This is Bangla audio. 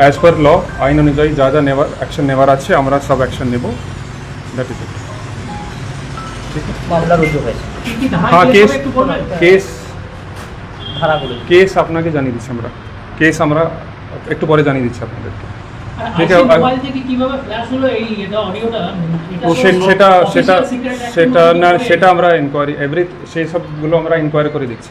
অ্যাজ পার ল আইন অনুযায়ী যা যা নেওয়ার অ্যাকশন নেওয়ার আছে আমরা সব অ্যাকশন নেব। দ্যাট ইজ মামলা হ্যাঁ কেস কেস কেস আপনাকে জানিয়ে দিচ্ছি আমরা। কেস আমরা একটু পরে জানিয়ে দিচ্ছি আপনাদেরকে। ঠিক সেটা সেটা সেটা না সেটা আমরা ইনকোয়ারি এভরি সেই সবগুলো আমরা ইনকোয়ারি করে দিচ্ছি